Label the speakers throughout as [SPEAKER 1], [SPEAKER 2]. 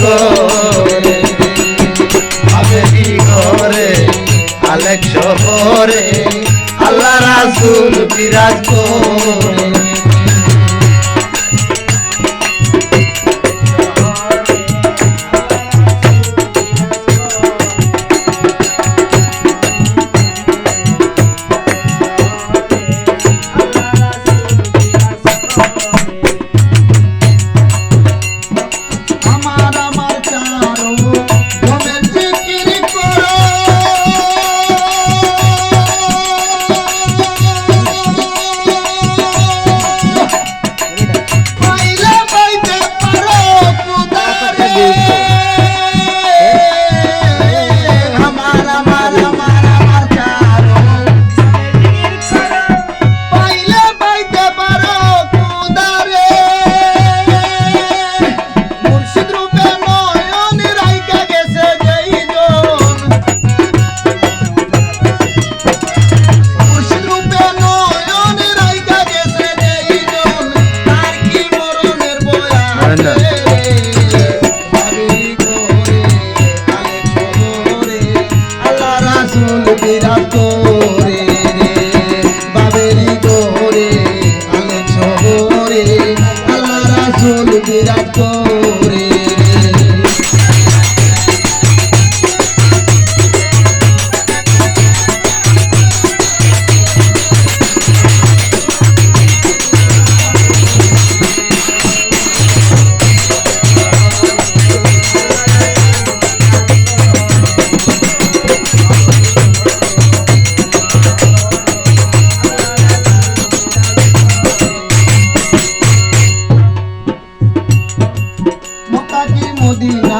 [SPEAKER 1] করে
[SPEAKER 2] আবেগি
[SPEAKER 1] ঘরে আলেক শহরে
[SPEAKER 2] আল্লাহ রাসুল বিরাজ করে। None. Medina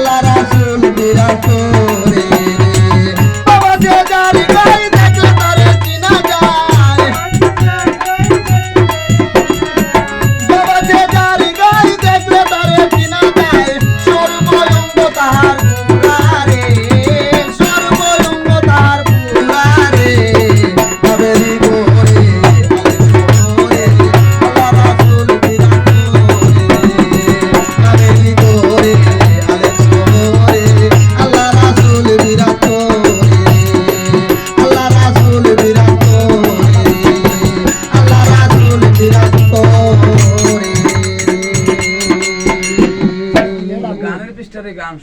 [SPEAKER 2] lot of